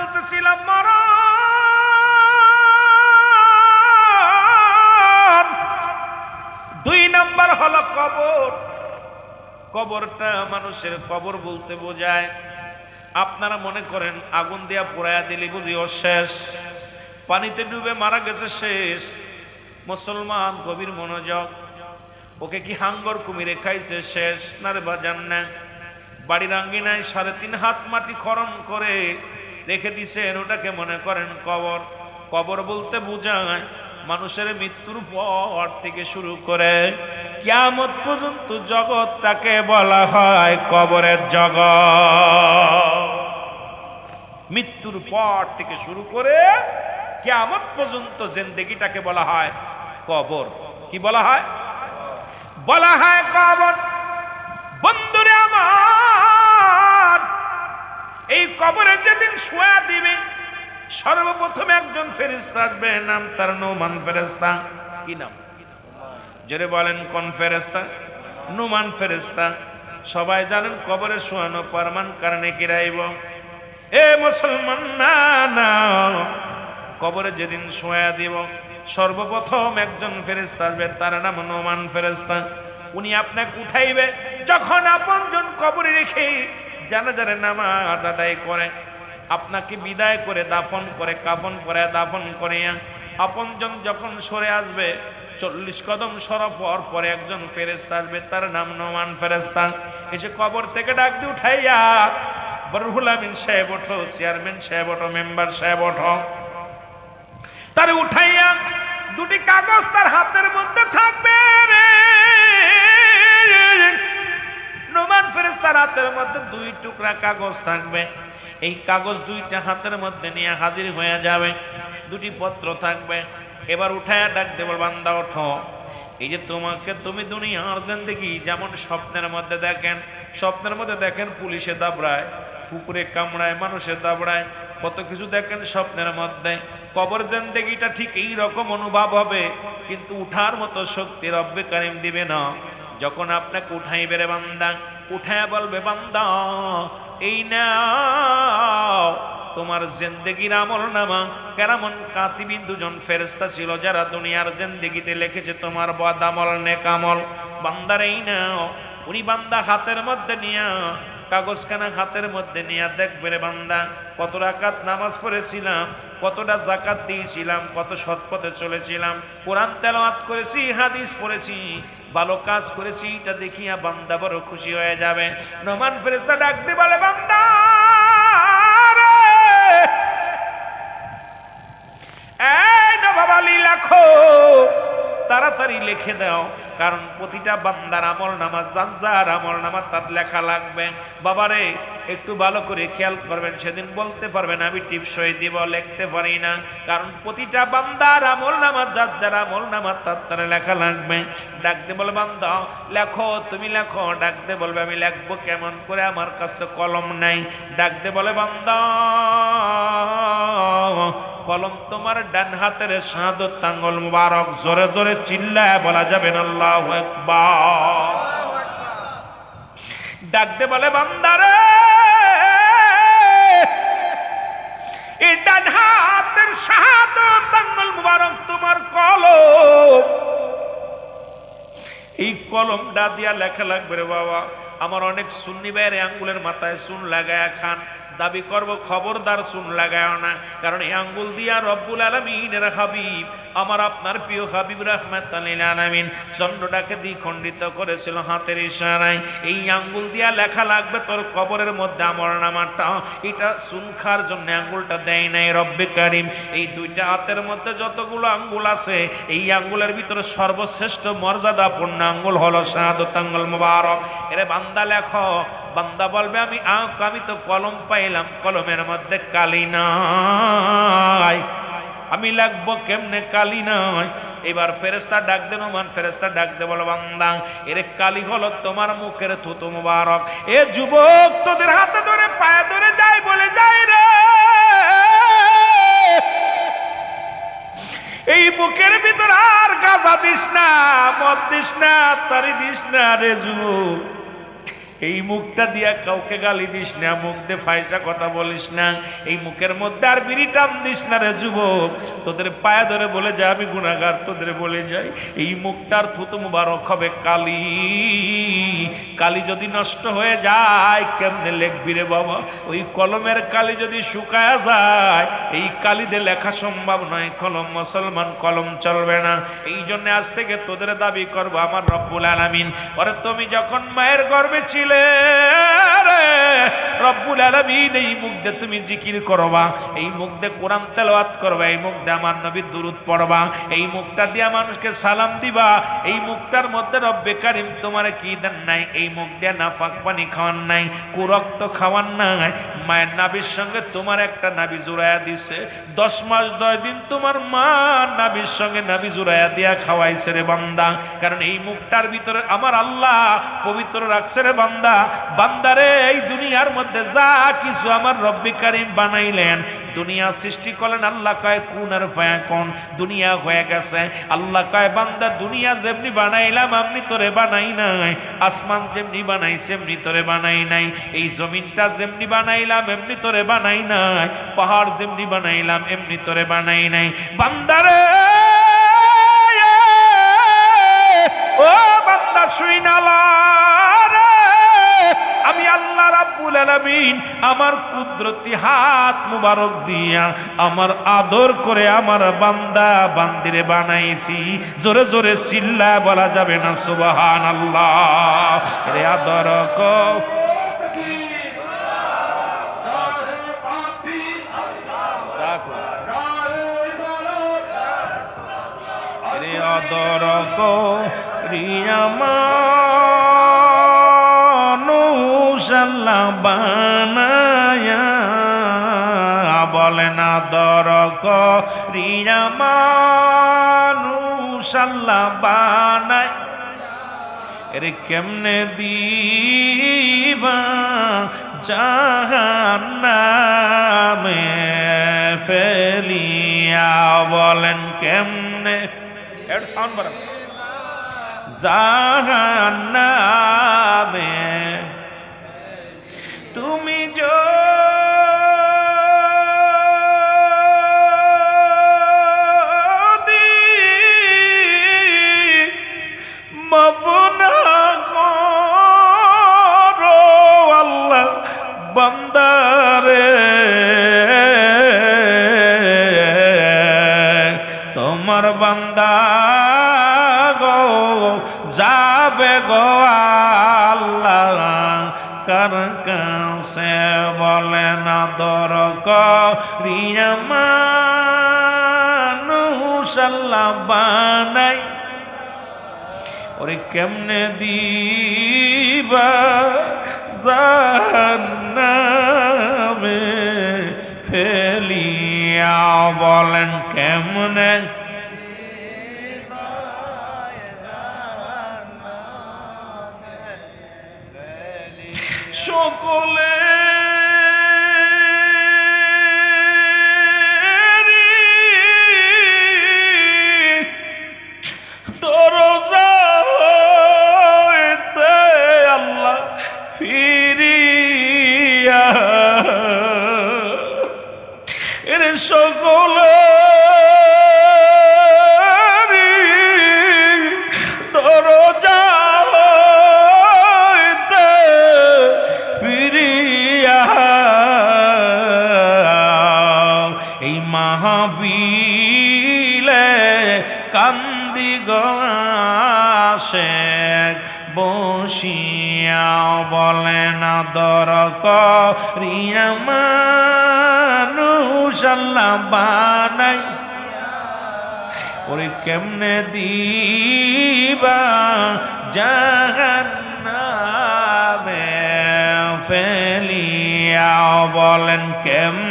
বলতেছিলাম মরণ দুই নাম্বার হলো কবর। কবরটা মানুষের কবর বলতে বোঝায়। আপনারা মনে করেন, আগুন দিয়া পোড়াইয়া দিলে বুঝি ও শেষ পানিতে ডুবে মারা গেছে শেষ। মুসলমান গভীর মনোযোগ। ওকে কি হাঙ্গর কুমিরে খাইছে শেষ? না রে বাজান না। বাড়ির আঙ্গিনায় সাড়ে তিন হাত মাটি খরম করে রেখে দিছেন, ওটাকে মনে করেন কবর। কবর বলতে বোঝায় মানুষের মৃত্যুর পর থেকে শুরু করে কিয়ামত পর্যন্ত জগৎটাকে বলা হয় কবরের জগৎ। মৃত্যুর পর থেকে শুরু করে কিয়ামত পর্যন্ত জিন্দগিটাকে বলা হয় কবর। কি বলা হয়? বলা হয় কবর। এই কবরে যেদিন শোয়া দিবে, সর্বপ্রথম একজন ফেরিস্তা আসবে, নাম তার নোমান ফেরেস্তা কি নাম? জোরে বলেন, কোন ফেরেস্তা নুমান ফেরেস্তা সবাই জানেন কবরে শোয়ানো পারমান কারণে কিরাইব এ মুসলমান, না না। কবরে যেদিন শোয়া দিব, সর্বপ্রথম একজন ফেরেস্তা আসবে, তার নাম নোমান ফেরেস্তা উনি আপনাকে উঠাইবে, যখন আপনজন কবরে রেখে জানাজারে নামাজ আদায় করে, আপনাকে বিদায় করে, দাফন করে, কাফন করে, দাফন করে আপনজন যখন সরে আসবে, চল্লিশ কদম সরফ হওয়ার পরে একজন ফেরেস্তা আসবে, তার নাম নোমান ফেরেস্তা এসে কবর থেকে ডাক দিয়ে উঠাইয়া বরহুল আমিন সাহেব ওঠো, চেয়ারম্যান সাহেব ওঠো, মেম্বার সাহেব ওঠো। তার উঠাইয়া দুটি কাগজ তার হাতের মধ্যে থাকবে রে। নোমান ফেরেস্তার হাতের মধ্যে দুই টুকরা কাগজ থাকবে। এই কাগজ দুইটা হাতের মধ্যে নিয়ে হাজির হয়ে যাবে। দুটি পত্র থাকবে। এবার উঠায় ডাক দেবো বান্দা, ওঠো। এই যে তোমাকে তুমি দুনিয়ার দেখি যেমন স্বপ্নের মধ্যে দেখেন, স্বপ্নের মধ্যে দেখেন পুলিশে দাবড়ায়, কুকুরে কামড়ায় মানুষের দাবড়ায়, কত কিছু দেখেন স্বপ্নের মধ্যে। কবর জেন্দেগিটা ঠিক এই রকম অনুভব হবে, কিন্তু উঠার মতো শক্তি রব্বে কারিম দিবে না। যখন আপনাকে উঠাই বেড়ে বান্দা উঠায় বলবে বান্দা, এই নাও। তোমার জেন্দেগির আমল নামা, কেরামন কাতিবিন দুজন ফেরেস্তা ছিল যারা দুনিয়ার জেন্দেগিতে লিখেছে, তোমার বদামল নেকামল নেক বান্দার এই নাও। উনি বান্দা হাতের মধ্যে নিয়া কাগজখানা হাতের মধ্যে নিয়ে দেখবে বান্দা, কত রাকাত নামাজ পড়েছিলাম, কতটা জাকাত দিয়েছিলাম, কত সৎপথে চলেছিলাম, কোরআন তেলাওয়াত করেছি, হাদিস পড়েছি, ভালো কাজ করেছি এটা দেখিয়া বান্দা বড় খুশি হয়ে যাবে। নমান ফেরেস্তা ডাক দিয়ে বলে, বান্দা এই নবাবালি লেখো! তাড়াতাড়ি লিখে দাও, কারণ প্রতিটা বান্দার আমল নামা জানজার আমল নামা তার লেখা লাগবে। বাবারে, একটু ভালো করে খেয়াল করবেন, সেদিন বলতে পারবেন, আমি টিপসই দিব, লিখতে পারি না। কারণ প্রতিটা বান্দার আমল নামা যার আমল নামা তার তার লেখা লাগবে। ডাকতে বলে, বান্দা, লেখো, তুমি লেখো। ডাকতে বলবে, আমি লেখবো কেমন করে? আমার কাছ তো কলম নাই। ডাকতে বলে, বান্দা কলম তোমার ডান হাতের সাদত তাঙ্গল মুবারক জোরে জোরে চিল্লায় বলা যাবে না, আল্লাহু ডাকতে বলে, বান্দারে, এই ডান হাতের সাদত তাঙ্গল মুবারক তোমার কলম। এই কলমটা দিয়া লেখা লাগবে রে বাবা। আমার অনেক সুন্নি ভাইয়ের আঙ্গুলের মাথায় সুন লাগায় খান। দাবি করব, খবরদার সুন লাগায় না। কারণ এই আঙ্গুল দিয়া রব্বুল আলমিনের হাবিব, আমার আপনার প্রিয় হাবিব রহমাত আলামিন, চন্দ্রটাকে দ্বিখণ্ডিত করেছিল হাতের ইশারায়। এই আঙ্গুল দিয়া লেখা লাগবে, তোর কবরের মধ্যে আমার নামাটা। এটা সুনখার জন্য আঙ্গুলটা দেয় নাই রব্বে কারিম। এই দুইটা হাতের মধ্যে যতগুলো আঙ্গুল আছে, এই আঙ্গুলের ভিতরে সর্বশ্রেষ্ঠ মর্যাদাপূর্ণ আঙ্গুল হলো শাহাদত আঙ্গুল মুবারক। এরে বান্দা লেখো বান্দা বলবে, আমি আমি তো কলম পাইলাম, কলমের মধ্যে কালি নাই। আমি লাগবো কেমনে কালি নয় এবার ফেরেস্তা ডাক দেন মান ফেরেস্তা ডাক দে, বলো বান্দা, এরে কালি হলো তোমার মুখের থুতু মুবারক। এ যুবক, তোদের হাতে ধরে, পায়ে ধরে যাই বলে যাই রে। এই মুখের ভিতর আর গাজা দিস না, মদ দিস না, তারি দিস না রে যুবক। এই মুখটা দিয়া কাউকে গালি দিস না, মুখ দিয়ে ফাইসা কথা বলিস না, এই মুখের মধ্যে আর বিড়ি টান দিস না রে যুবক। তোদের পায়ে ধরে বলে যা, আমি গুণাগার তোদের বলে যাই। এই মুখটার থুতু মুবারক হবে কালি। কালি যদি নষ্ট হয়ে যায়, কেমনে লেখবি রে বাবা? ওই কলমের কালি যদি শুকায় যায়, এই কালিতে লেখা সম্ভব নয়, কলম মুসলমান কলম চলবে না। এই জন্য আজ থেকে তোদের দাবি করব, আমার রব্বুল আলামিন। পরে তুমি যখন মায়ের গর্বে ছিলে মায়ের নাবির সঙ্গে তোমার একটা নাবি জোড়ায়া দিছে, দশ মাস, দশ দিন তোমার মা নাবির সঙ্গে নাবি জোড়ায়া দিয়া খাওয়াইছে রে বান্দা, কারণ এই মুখটার ভিতরে আমার আল্লাহ পবিত্র রাখছে রে বান্দা বান্দারে, এই দুনিয়ার মধ্যে যা কিছু আমার রব্বি কারিম বানাইলেন, দুনিয়া সৃষ্টি করলেন, আল্লাহ কয়, কোন আর ফায়া কোন? দুনিয়া হয়ে গেছে। আল্লাহ কয়, বান্দা, দুনিয়া যেমনি বানাইলাম আপনি তোরে বানাই নাই। আসমান যেমনি বানাই সেমনি তোরে বানাই নাই। এই জমিনটা যেমনি বানাইলাম, এমনি তোরে বানাই নাই। পাহাড় যেমনি বানাইলাম, এমনি তোরে বানাই নাই। বান্দারে ও বান্দা শুই নালা আলামিন, আমার কুদরতি হাত মুবারক দিয়া আমার আদর করে আমার বান্দা বান্দিরে বানাইছি। জোরে জোরে চিল্লা বলা যাবে না, সুবহানাল্লাহ। রে আদর রে অদর কো বানায়া বলেন আদর কো রিয়ামানুষাল্লাহ বানায়। এরে কেমনে দিবা জাহান্নামে ফেলিয়া, বলেন কেমনে? এর সাউন্ড বাড়ান জাহান্নামে তুমি যদি কাছে বলে, না দর করিয়ামানুষ আল্লাহ বানাই। ওরে কেমনে দিবা জাহান্নামে ফেলিয়া, বলেন কেমনে? সকলে বসিয়া বলে না দর করিয়া মানুষ ওরে কেমনে দিবা জাহান্নামে ফেলিয়া? বলেন কেমনে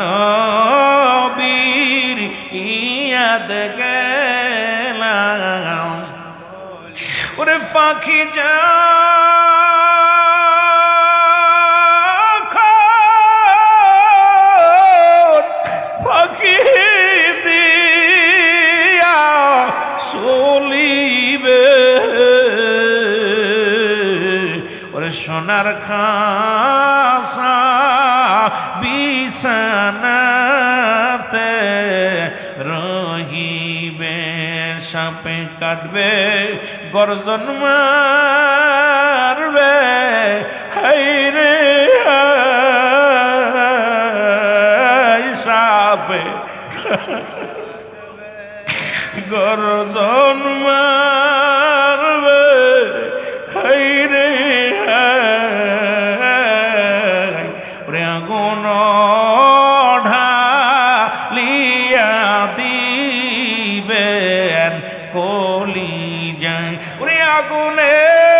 নবীর ইয়াদ গেলাম। ওরে পাখি যা কাটবে গর্জন মারবে হাই সাপে গর্জন মারবে হাই ওরে আগুন ঢালিয়া দিবেন কলি যায় ওরে আগুনের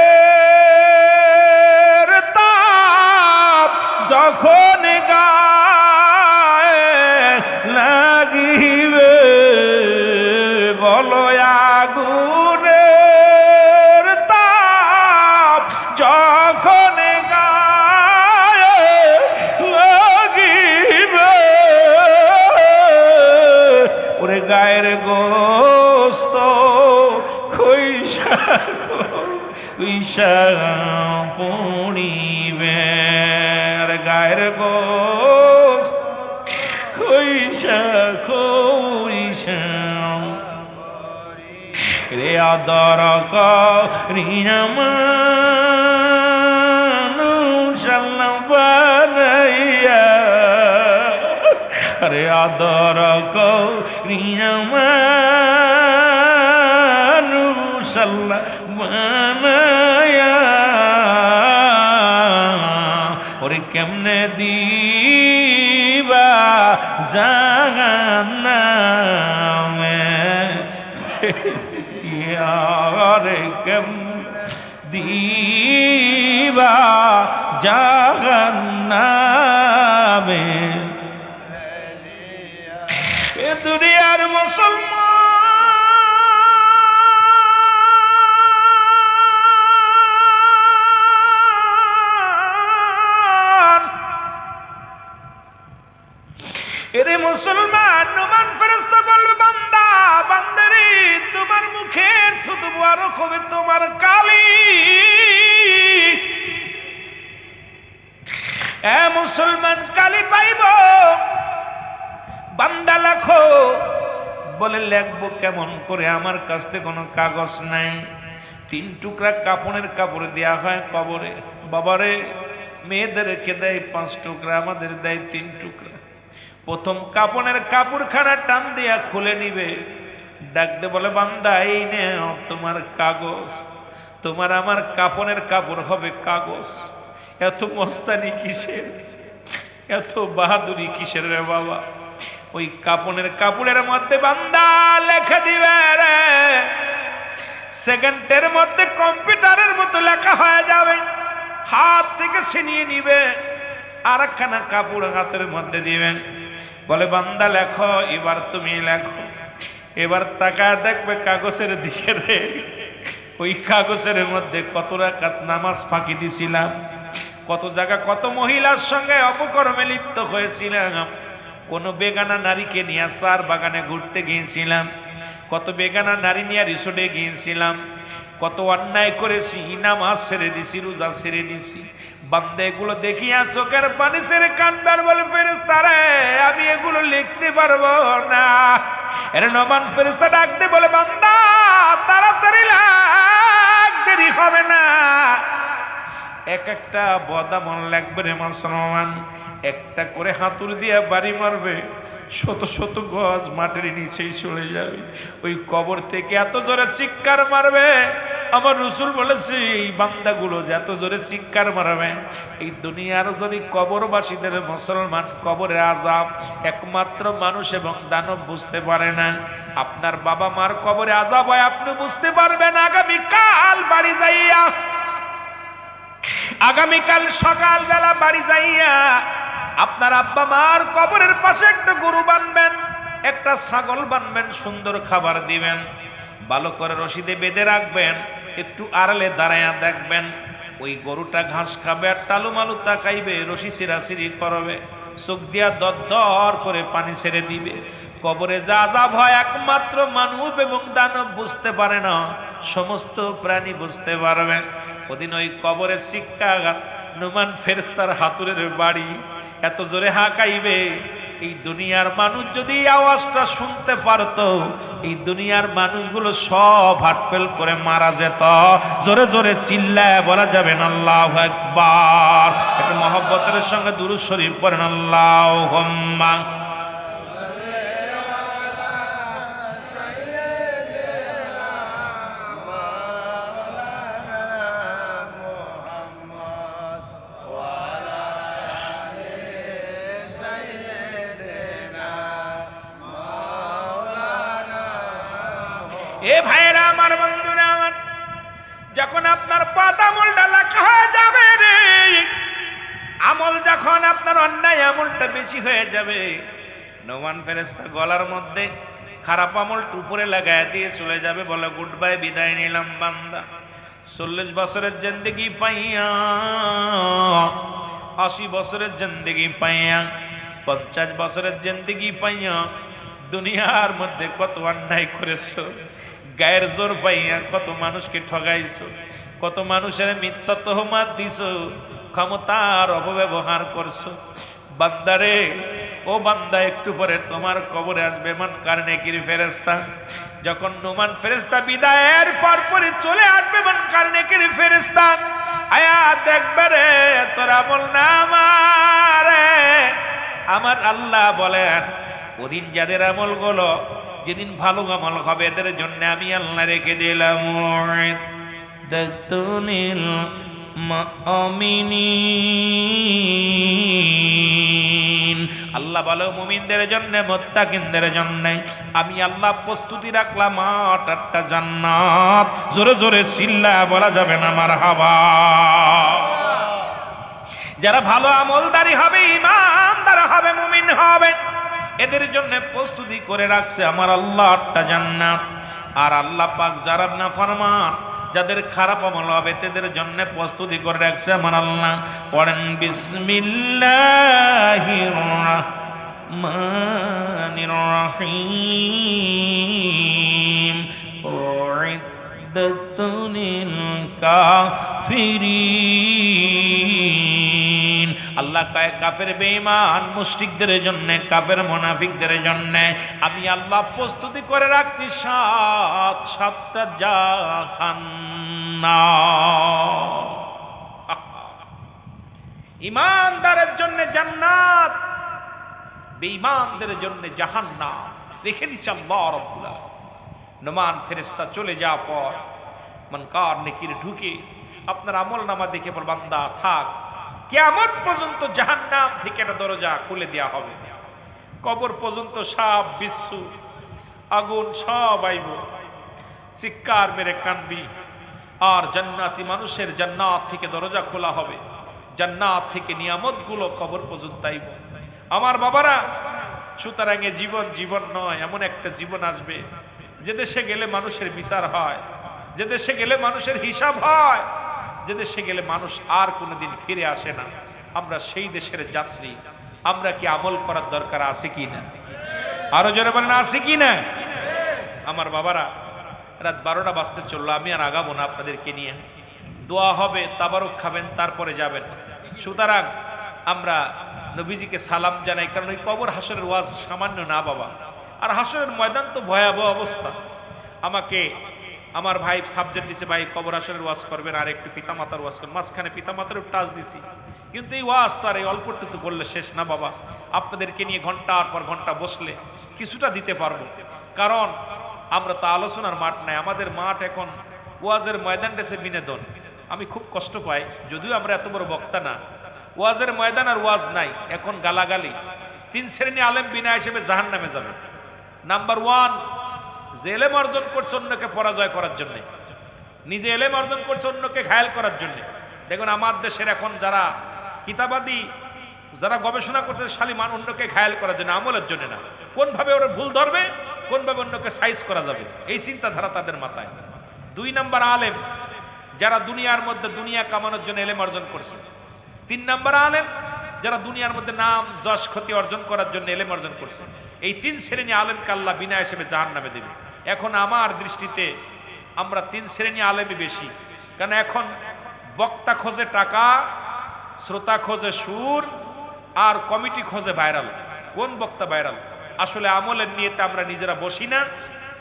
খৈসা পুড়িবে আর গায়ের গোস্ত খৈসা খৈসা রে আদর রিয়ামানুষাল্লাবানাইয়া রে আদর রিয়ামানুষাল্লাবানাইয়া কেমনে দিবা জাহান্নামে? ইয়ারে কেমনে দিবা? এরে মুসলমান, নুমান ফেরেস্তা বলবে, বান্দা, বান্দারে, তোমার মুখের থুতু মুবারক হবে তোমার কালি। এ মুসলমান, কালি পাইব। বান্দা লেখো, বলে লেখবো কেমন করে, আমার কাছ থেকে কোনো কাগজ নাই। তিন টুকরা কাপড়ের কাপড় দেয়া হয় কবরে। বাবারে মেয়েদের রেখে দেয় পাঁচ টুকরা, আমাদের দেয় তিন টুকরা। প্রথম কাপনের কাপড়খানা টান দিয়া খুলে নিবে। ডাকতে বলে, বান্দা, এই নে তোমার কাগজ। তোমার আমার কাপনের কাপড় হবে কাগজ। এত মস্তানি কিসের? এত বাহাদুরি কিসের রে বাবা? ওই কাপনের কাপড়ের মধ্যে বান্দা লেখা দিবে রে। সেকেন্ডের মধ্যে কম্পিউটারের মতো লেখা হয়ে যাবে। হাত থেকে ছিনিয়ে নিবে। আর একখানা কাপড় হাতের মধ্যে দিবেন। বলে, বান্দা লেখো, এবার তুমি লেখো। এবার তাকায় দেখবে কাগজের দিকে রে, ওই কাগজের মধ্যে কত রাকাত নামাজ ফাঁকি দিছিলাম, কত জায়গা, কত মহিলার সঙ্গে অপকর্মে লিপ্ত হয়েছিলাম। কোনো বেগানা নারীকে নিয়ে সার বাগানে ঘুরতে গিয়েছিলাম, কত বেগানা নারী নিয়ে রিসোর্টে গিয়েছিলাম, কত অন্যায় করেছি নামাজ ছেড়ে দিছি, রোজা ছেড়ে দিছি। বান্দা এগুলো দেখিয়া চোখের পানি ছেড়ে কানবার বলে ফেরেস্তারে আমি এগুলো লিখতে পারব না। এর নমান ফেরেস্তা ডাকতে বলে, বান্দা, তাড়াতাড়ি লাগ, দেরি হবে না। এক একটা বদামন লাগবে রে মুসলমান, একটা করে হাতুর দিয়ে বাড়ি মারবে, শত শত গজ মাটির নিচেই চলে যাবে। ওই কবর থেকে এত জোরে চিৎকার মারবে আমার রসুল বলেছে, এই বান্দাগুলো যত জোরে চিৎকার মারাবে, এই দুনিয়ার যদি কবরবাসীদের মুসলমান কবরে আজাব একমাত্র মানুষ এবং দানব বুঝতে পারে না, আপনার বাবা মার কবরে আজাব হয়, আপনি বুঝতে পারবেন আগামী কাল বাড়ি যাইয়া, আগামীকাল সকালবেলা বাড়ি যাইয়া আপনার আব্বা মার কবরের পাশে একটা গরু বানবেন, একটা ছাগল বানবেন, সুন্দর খাবার দিবেন। ভালো করে রশিদে বেঁধে রাখবেন, একটু আড়ালে দাঁড়ায়া দেখবেন। ওই গরুটা ঘাস খাবে আর টালু মালু তাকাইবে, রশি সিরাসিরি করবে। চোখ দিয়া দর করে পানি ছেড়ে দিবে। কবরে যা যা ভয় একমাত্র মানব এবং দানব বুঝতে পারে না, সমস্ত প্রাণী বুঝতে পারবেন ওদিন ওই কবরের শিক্ষাঘাত নুমান ফেরস্তার হাতুরের বাড়ি, এত জোরে হাঁকাইবে। এই দুনিয়ার মানুষ যদি আওয়াজটা শুনতে পারত, এই দুনিয়ার মানুষগুলো সব হাটপেল করে মারা যেত। জোরে জোরে চিল্লায় বলা যাবে না, আল্লাহ একবার একটা মহব্বতের সঙ্গে দুরু শরীফ পড়েন আল্লাহ এ ভাইয়েরা, আমার বন্ধুরা, আমার। যখন আপনার পাত আমলটা লেখা যাবে রে, আমল যখন আপনার অন্যায় আমলটা বেশি হয়ে যাবে নোমান ফেরেস্তা গলার মধ্যে খারাপ আমলটা উপরে লাগায় দিয়ে চলে যাবে, বলে গুড বাই বিদায় নিলাম বান্দা। চল্লিশ বছরের জিন্দগি পাইয়া, আশি বছরের জিন্দগি পাইয়া, পঞ্চাশ বছরের জিন্দগি পাইয়া, দুনিয়ার মধ্যে কত অন্যায় করেছ। গায়ের জোর পাইয়া কত মানুষকে ঠগাইছো, কত মানুষের মিথ্যা তহমাত দিছ, ক্ষমতার অপব্যবহার করছ। বান্দারে, ও বান্দা, একটু পরে তোমার কবরে আসবে মান কারণে কিরি ফেরেস্তা যখন নুমান ফেরেস্তা বিদায়ের পর পরে চলে আসবে মান কারণে কিরি ফেরেস্তা আয়া, দেখবে রে, তোর আমল না আমারে আমার আল্লাহ বলেন, ওদিন যাদের আমলগুলো যেদিন ভালো আমল হবে এদের জন্য আমি আল্লাহ রেখে দিলাম। মুমিনিন। আল্লাহ বলো মুমিনদের জন্য মোত্তাকিনদের জন্য আমি আল্লাহ প্রস্তুতি রাখলাম আট আটটা জান্নাত। জোরে জোরে চিল্লা বলা যাবে না আমার হাওয়া যারা ভালো আমলদারি হবে ইমানদার হবে মুমিন হবে। এদের জন্য প্রস্তুতি করে রাখছে আমার আল্লাহ আটটা জান্নাত। আর আল্লাহ পাক যারা না ফরমান, যাদের খারাপ আমল হবে তাদের জন্য প্রস্তুতি করে রাখছে আমার আল্লাহ। পড়েন উইদ্দাতুনিল কাফিরিন। কাফের বেঈমান, মুশরিকদের জন্য, কাফের মুনাফিকদের জন্য। আমি আল্লাহ প্রস্তুতি করে রাখছি, সাত, সাতটা জাহান্নাম। ইমানদারের জন্য জান্নাত, বেঈমানদের জন্য জাহান্নাম। রেখে দিচ্ছে আল্লাহ রব্বুল। নোমান ফেরেস্তা চলে যাওয়ার পর, মনকার নেকির ঢুকে, আপনার আমল নামা দেখে বল, বান্দা, থাক। কেমন পর্যন্ত জাহান্নাম থেকে একটা দরজা খুলে দেওয়া হবে। কবর পর্যন্ত সাপ বিশ্ব আগুন সব আইব। চিৎকার মেরে কানবি। আর জান্নাতি মানুষের জান্নাত থেকে দরজা খোলা হবে। জান্নাত থেকে নিয়ামতগুলো কবর পর্যন্ত আইব। আমার বাবারা, সুতরাং এ জীবন জীবন নয়, এমন একটা জীবন আসবে। যে দেশে গেলে মানুষের বিচার হয়, যে দেশে গেলে মানুষের হিসাব হয় যে দেশে গেলে মানুষ আর কোনোদিন ফিরে আসে না। আমরা সেই দেশের যাত্রী। আমরা কি আমল করার দরকার আছে কি না? আরও জোরে বলেন, আছে কি না? আমার বাবারা, রাত বারোটা বাজতে চলল, আমি আর আগাবো না আপনাদেরকে নিয়ে। দোয়া হবে, তাবারক খাবেন, তারপরে যাবেন। সুতরাং আমরা নবীজিকে সালাম জানাই, কারণ ওই কবর হাসরের ওয়াজ সামান্য না বাবা। আর হাসরের ময়দান তো ভয়াবহ অবস্থা। আমাকে আমার ভাই সাবজেক্ট দিছে, ভাই কবর আসরের ওয়াজ করবেন, আর একটু পিতামাতার ওয়াজ করবেন। মাঝখানে পিতামাতারও টাচ দিছি। কিন্তু এই ওয়াজ তো আর এই অল্পটুকু বললে শেষ না বাবা। আপনাদেরকে নিয়ে ঘণ্টার পর ঘণ্টা বসলে কিছুটা দিতে পারব। কারণ আমরা তো আলোচনার মাঠ নাই, আমাদের মাঠ এখন ওয়াজের ময়দান ডেছে বিনোদন। আমি খুব কষ্ট পাই, যদিও আমরা এত বড় বক্তা না। ওয়াজের ময়দান আর ওয়াজ নাই, এখন গালাগালি। তিন শ্রেণি আলেম বিনা হিসেবে জাহান নামে যাবে। নাম্বার ওয়ান যে এলেম অর্জন করছে অন্যকে পরাজয় করার জন্যে, নিজে এলেম অর্জন করছে অন্যকে ঘায়াল করার জন্য। দেখুন, আমার দেশের এখন যারা কিতাবাদি, যারা গবেষণা করতে শালিমান অন্যকে ঘায়াল করার জন্য, আমলের জন্য না। কোনভাবে ওরা ভুল ধরবে, কোনভাবে অন্যকে সাইজ করা যাবে? এই চিন্তাধারা তাদের মাথায়। দুই নাম্বার আলেম, যারা দুনিয়ার মধ্যে দুনিয়া কামানোর জন্য এলেম অর্জন করছে। তিন নাম্বার আলেম, যারা দুনিয়ার মধ্যে নাম, যশ, ক্ষতি অর্জন করার জন্য এলেম অর্জন করছে। এই তিন শ্রেণি আলেমকে আল্লাহ বিনা হিসেবে জাহান নামে দেবে। এখন আমার দৃষ্টিতে আমরা তিন শ্রেণি আলেমই বেশি। কারণ এখন বক্তা খোঁজে টাকা, শ্রোতা খোঁজে সুর, আর কমিটি খোঁজে ভাইরাল। কোন বক্তা ভাইরাল? আসলে আমলের নিয়েতে আমরা নিজেরা বসি না।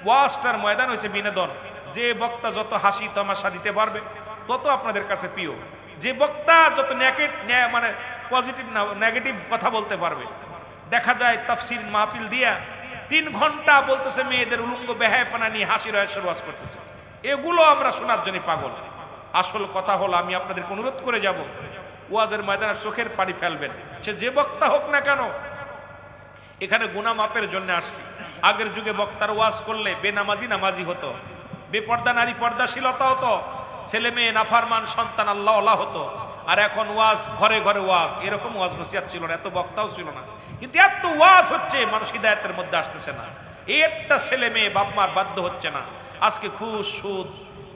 ওয়াস্টার ময়দান হয়েছে বিনোদন। যে বক্তা যত হাসি তামাশা দিতে পারবে, তত আপনাদের কাছে প্রিয়। যে বক্তা যত মানে পজিটিভ নেগেটিভ কথা বলতে পারবে। দেখা যায় তাফসির মাহফিল দিয়া তিন ঘণ্টা বলতেছে মেয়েদের উলঙ্গ বেহায়পানা নিয়ে হাসি রহস্য ওয়াজ করতেছে। এগুলো আমরা শোনার জন্য পাগল। আসল কথা হলো, আমি আপনাদেরকে অনুরোধ করে যাব, ওয়াজের ময়দানে চোখের পানি ফেলবেন। সে যে বক্তা হোক না কেন, এখানে গুনা মাফের জন্য আসছি। আগের যুগে বক্তার ওয়াজ করলে বেনামাজি নামাজি হতো, বেপর্দা নারী পর্দাশীলতা হতো ছেলে মেয়ে নাফারমান, সন্তান আল্লাহ হতো। আর এখন ওয়াজ, ঘরে ঘরে ওয়াজ, এরকম ওয়াজ নসিয়াত ছিল না, এত বক্তাও ছিল না। কিন্তু এত ওয়াজ হচ্ছে, মানুষ হৃদায়তের মধ্যে আসতেছে না। একটা ছেলে মেয়ে বাপ মার বাধ্য হচ্ছে না। আজকে খুশ, সুদ,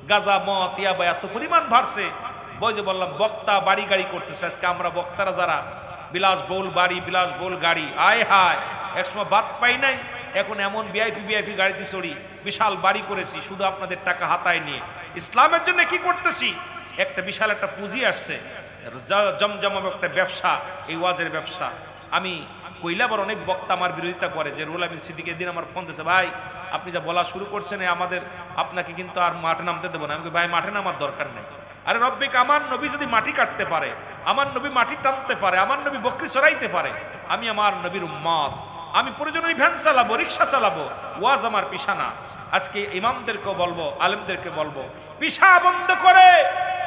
গাঁজা মত ইয়াবা এত পরিমাণ ভারছে বই যে বললাম, বক্তা বাড়ি গাড়ি করতেছে। আজকে আমরা বক্তারা যারা, বিলাস বহুল বাড়ি, বিলাস বহুল গাড়ি, আয় হায় একসময় বাদ পাই নাই। এখন এমন ভিআইপি ভিআইপি গাড়িতে চড়ি, বিশাল বাড়ি করেছি, শুধু আপনাদের টাকা হাতায় নিয়ে। ইসলামের জন্য কি করতেছি? একটা বিশাল একটা পুঁজি আসছে। জমজম একটা ব্যবসা, এই ওয়াজের ব্যবসা। আমি কইলাবার অনেক বক্তা আমার বিরোধিতা করে, যে রুল আমিন সিদ্দিক দিন আমার ফোন দিয়েছে ভাই, আপনি যা বলা শুরু করছেন আমাদের, আপনাকে কিন্তু আর মাঠে নামতে দেবো না। আমি ভাই, মাঠে নামার দরকার নেই। আরে রব্বিক আমার নবী যদি মাটি কাটতে পারে, আমার নবী মাটি টানতে পারে, আমার নবী বকরি সরাইতে পারে, আমি আমার নবীর উম্মত। আমি প্রয়োজনে ভ্যান চালাবো রিক্সা চালাবো, ওয়াজ আমার পিছানা। আজকে ইমামদেরকে বলব, আলেমদেরকে বলব, পিছা বন্ধ করে,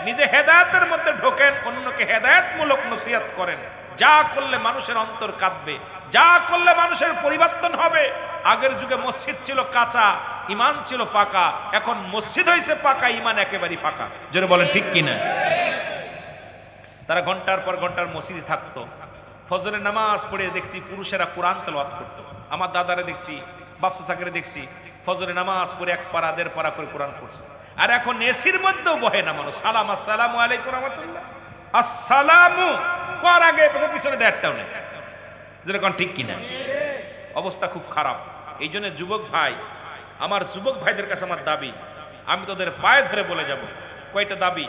নিজে হেদায়তের মধ্যে ঢোকেন, অন্যকে হেদায়তমূলক নসিহত করেন। যা করলে মানুষের অন্তর কাঁদবে, যা করলে মানুষের পরিবর্তন হবে। আগের যুগে মসজিদ ছিল কাঁচা, ইমান ছিল ফাঁকা, এখন মসজিদ হয়েছে ফাঁকা, ইমান একেবারেই ফাঁকা। জোরে বলেন, ঠিক কিনা? তারা ঘণ্টার পর ঘণ্টার মসজিদে থাকতো। ফজরের নামাজ পড়ে দেখছি পুরুষেরা কোরআন তেলাওয়াত করতো। আমার দাদারে দেখছি, বাপসা সাকেরে দেখছি, ফজরের নামাজ পড়ে এক পারা দেড় পারা করে কোরআন পড়ছে। আর এখন এসির মধ্যেও বহে না মানুষ। সালাম, আসসালামু আলাইকুম রহমতুল্লাহ। আসসালামু কর আগে পেছনে দেড়টাও নেই যেরকম ঠিক কিনা। অবস্থা খুব খারাপ। এই জন্য যুবক ভাই, আমার যুবক ভাইদের কাছে আমার দাবি, আমি তোদের পায়ে ধরে বলে যাব। কয়টা দাবি?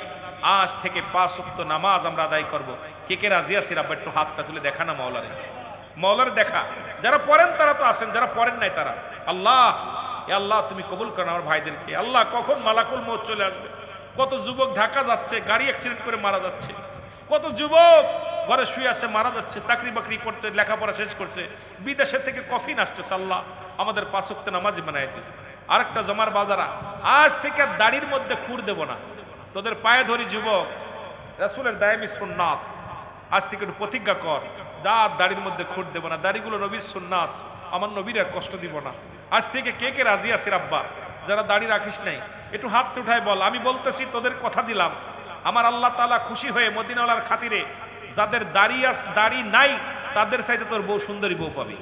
আজ থেকে পাঁচ সপ্ত নামাজ আমরা আদায় করব। কে কে রাজি আছি? রাব্বা, একটু হাতটা তুলে দেখা না মাওলারে। মাওলার দেখা। যারা পড়েন তারা তো আসেন যারা পড়েন নাই তারা। আল্লাহ আল্লাহ তুমি কবুল করেন আমার ভাইদেরকে। আল্লাহ, কখন মালাকুল মত চলে আসবে? কত যুবক ঢাকা যাচ্ছে, গাড়ি অ্যাক্সিডেন্ট করে মারা যাচ্ছে। কত যুবক ঘরে শুয়ে আছে, মারা যাচ্ছে, চাকরি বাকরি করতে, লেখাপড়া শেষ করছে বিদেশের থেকে কফিন আসতেছে, আল্লাহ আমাদের পাঁচক্ত নামাজি বানায় দিতে আরেকটা জমার বাজারা, আজ থেকে দাড়ির মধ্যে খুর দেব না। তোদের পায়ে ধরি যুবক, রাসুলের দায়ামি সুন্নাথ আজ থেকে একটু প্রতিজ্ঞা কর, দাঁত দাড়ির মধ্যে খুঁট দেবো না, দাড়িগুলো নবীর সুন্নাথ আমার নবীর কষ্ট দিব না। আজ থেকে কে কে রাজি আছিস আব্বা? যারা দাড়ি রাখিস নাই, একটু হাত উঠায় বল, আমি বলতেছি তোদের কথা দিলাম। আমার আল্লাহ তালা খুশি হয়ে মদিনাওয়ালার খাতিরে যাদের দাড়ি আস, দাড়ি নাই, তাদের চাইতে তোর বউ সুন্দরী বউ পাবি।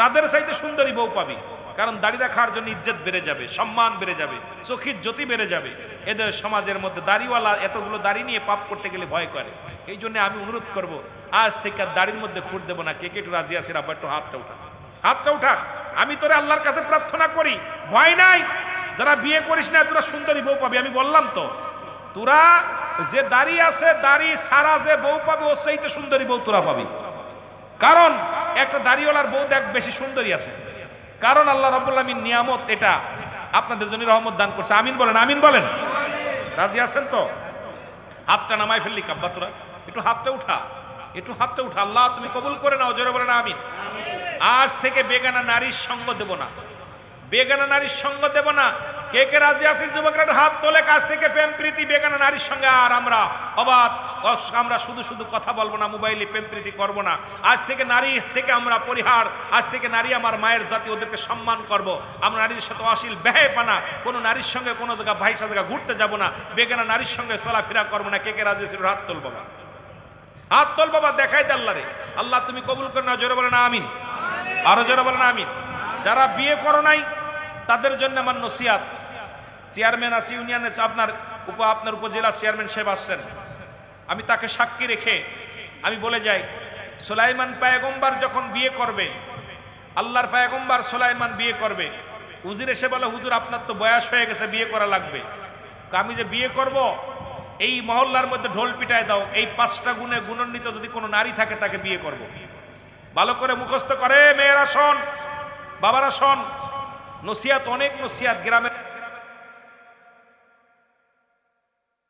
তাদের চাইতে সুন্দরী বউ পাবি। কারণ দাড়ি রাখার জন্য ইজ্জত বেড়ে যাবে, সম্মান বেড়ে যাবে, চোখের জ্যোতি বেড়ে যাবে। এদের সমাজের মধ্যে দাড়িওয়ালা এতগুলো দাড়ি নিয়ে পাপ করতে গেলে ভয় করে। এই জন্য আমি অনুরোধ করব, আজ থেকে আর দাড়ির মধ্যে খুঁট দেবো না। কে কে একটু রাজি আছে আবার একটু হাতটা উঠা হাতটা উঠা আমি তোরা আল্লাহর কাছে প্রার্থনা করি, ভয় নাই। যারা বিয়ে করিস না, তোরা সুন্দরী বউ পাবি। আমি বললাম তো, তোরা যে দাড়ি আছে, দাড়ি সারা যে বউ পাবে সেই তো সুন্দরী বউ তোরা পাবি। কারণ, একটা দাড়িওয়ালার বউ দেখ, বেশি সুন্দরী আছে। কারণ আল্লাহ রাব্বুল আমিন নিয়ামত এটা আপনাদের জন্য রহমত দান করছে। আমিন বলেন আমিন বলেন। রাজি আছেন তো? হাতটা নামাই ফেললি কাব্বা তোরা। একটু হাতটা উঠা। একটু হাতটা উঠা। আল্লাহ তুমি কবুল করে নাও, জোরে বলেন আমিন। আজ থেকে বেগানা নারীর সঙ্গ দেব না। বেগানা নারীর সঙ্গ দেব না। কে কে রাজি আছি যুবকরা? হাত তোলে, কাছ থেকে প্রেম, প্রীতি, বেগানা নারীর সঙ্গে। আর আমরা অবাধ আমরা শুধু শুধু কথা বলব না, মোবাইলে প্রেম, প্রীতি করব না। আজ থেকে নারী থেকে আমরা পরিহার, আজ থেকে নারী আমার মায়ের জাতি ওদেরকে সম্মান করব। আমরা নারীর সাথে অশ্লীল ব্যয় পানা কোনো নারীর সঙ্গে, কোনো জায়গা ভাই সাথে ঘুরতে যাব না, বেগানা নারীর সঙ্গে চলাফেরা করব না। কে কে রাজি ছিল হাত তোল বাবা। হাত তোল বাবা, দেখাই দে আল্লাহ রে আল্লাহ, তুমি কবুল করে না, জোরে বলে না, আমিন। আরও জোরে বলে না, আমিন। যারা বিয়ে করো নাই, তাদের জন্য আমার নসিয়াত চেয়ারম্যান আছে ইউনিয়নের আপনার উপ আপনার উপজেলা চেয়ারম্যান সাহেব আসছেন আমি তাকে সাক্ষী রেখে আমি বলে যাই, সোলাইমান পায়গম্বার যখন বিয়ে করবে, আল্লাহর পায়গম্বার সোলাইমান বিয়ে করবে, হুজুর এসে বলে, হুজুর, আপনার তো বয়স হয়ে গেছে, বিয়ে করা লাগবে আমি যে বিয়ে করব, এই মহল্লার মধ্যে ঢোল পিটায় দাও, এই পাঁচটা গুণে গুণান্বিত যদি কোনো নারী থাকে, তাকে বিয়ে করব। ভালো করে মুখস্থ করে, মেয়েরা শোন, বাবারা শোন নসিয়াত অনেক নসিয়াত গ্রামের